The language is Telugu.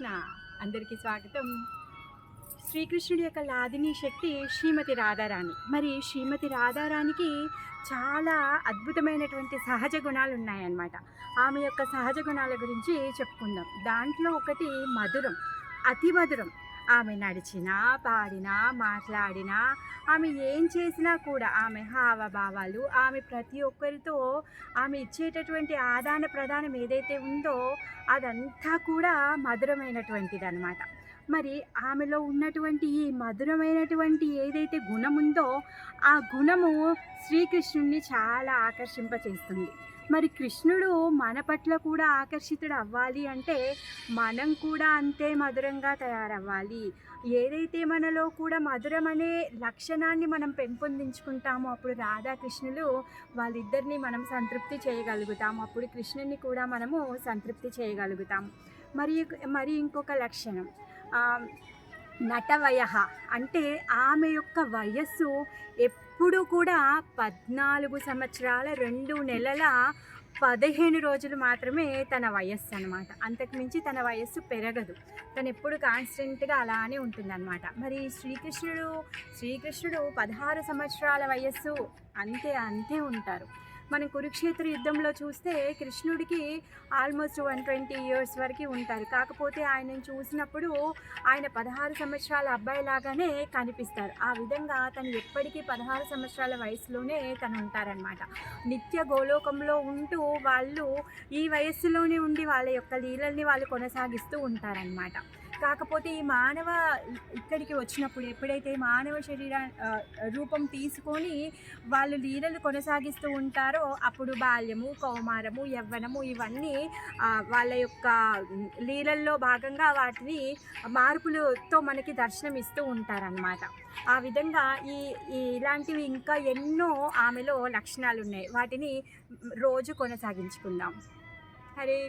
కృష్ణ. అందరికీ స్వాగతం. శ్రీకృష్ణుడి యొక్క లాదిని శక్తి శ్రీమతి రాధారాణి. మరి శ్రీమతి రాధారాణికి చాలా అద్భుతమైనటువంటి సహజ గుణాలు ఉన్నాయన్నమాట. ఆమె యొక్క సహజ గుణాల గురించి చెప్పుకుందాం. దాంట్లో ఒకటి మధురం అతి మధురం. ఆమె నడిచినా పాడినా మాట్లాడినా ఆమె ఏం చేసినా కూడా ఆమె హావభావాలు ఆమె ప్రతి ఒక్కరితో ఆమె ఇచ్చేటటువంటి ఆదాన ప్రదానం ఏదైతే ఉందో అదంతా కూడా మధురమైనటువంటిది అనమాట మరి ఆమెలో ఉన్నటువంటి ఈ మధురమైనటువంటి ఏదైతే గుణం ఉందో ఆ గుణము శ్రీకృష్ణుణ్ణి చాలా ఆకర్షింపచేస్తుంది. మరి కృష్ణుడు మన పట్ల కూడా ఆకర్షితుడు అవ్వాలి అంటే మనం కూడా అంతే మధురంగా తయారవ్వాలి. ఏదైతే మనలో కూడా మధురం అనే లక్షణాన్ని మనం పెంపొందించుకుంటామో అప్పుడు రాధాకృష్ణులు వాళ్ళిద్దరిని మనం సంతృప్తి చేయగలుగుతాం. అప్పుడు కృష్ణుని కూడా మనము సంతృప్తి చేయగలుగుతాం. మరి మరి ఇంకొక లక్షణం. నటవయ. అంటే ఆమె యొక్క వయస్సు ఎప్పుడు కూడా పద్నాలుగు సంవత్సరాల రెండు నెలల పదిహేను రోజులు మాత్రమే తన వయస్సు అనమాట అంతకుమించి తన వయస్సు పెరగదు. తను ఎప్పుడు కాన్స్టెంట్గా అలానే ఉంటుందన్నమాట. మరి శ్రీకృష్ణుడు శ్రీకృష్ణుడు పదహారు సంవత్సరాల వయస్సు అంతే అంతే ఉంటారు. మనం కురుక్షేత్ర యుద్ధంలో చూస్తే కృష్ణుడికి ఆల్మోస్ట్ వన్ ట్వంటీ ఇయర్స్ వరకు ఉంటారు. కాకపోతే ఆయనను చూసినప్పుడు ఆయన పదహారు సంవత్సరాల అబ్బాయి లాగానే కనిపిస్తారు. ఆ విధంగా తను ఎప్పటికీ పదహారు సంవత్సరాల వయసులోనే తను ఉంటారనమాట నిత్య గోలోకంలో ఉంటూ వాళ్ళు ఈ వయస్సులోనే ఉండి వాళ్ళ యొక్క లీలల్ని వాళ్ళు కొనసాగిస్తూ ఉంటారనమాట కాకపోతే ఈ మానవ ఇక్కడికి వచ్చినప్పుడు ఎప్పుడైతే మానవ శరీర రూపం తీసుకొని వాళ్ళు లీలలు కొనసాగిస్తూ ఉంటారో అప్పుడు బాల్యము కౌమారము యవ్వనము ఇవన్నీ వాళ్ళ యొక్క లీలల్లో భాగంగా వాటిని మార్పులతో మనకి దర్శనం ఇస్తూ ఉంటారనమాట ఆ విధంగా ఈ ఇలాంటివి ఇంకా ఎన్నో ఆమెలో లక్షణాలు ఉన్నాయి వాటిని రోజు కొనసాగించుకుందాం. హరే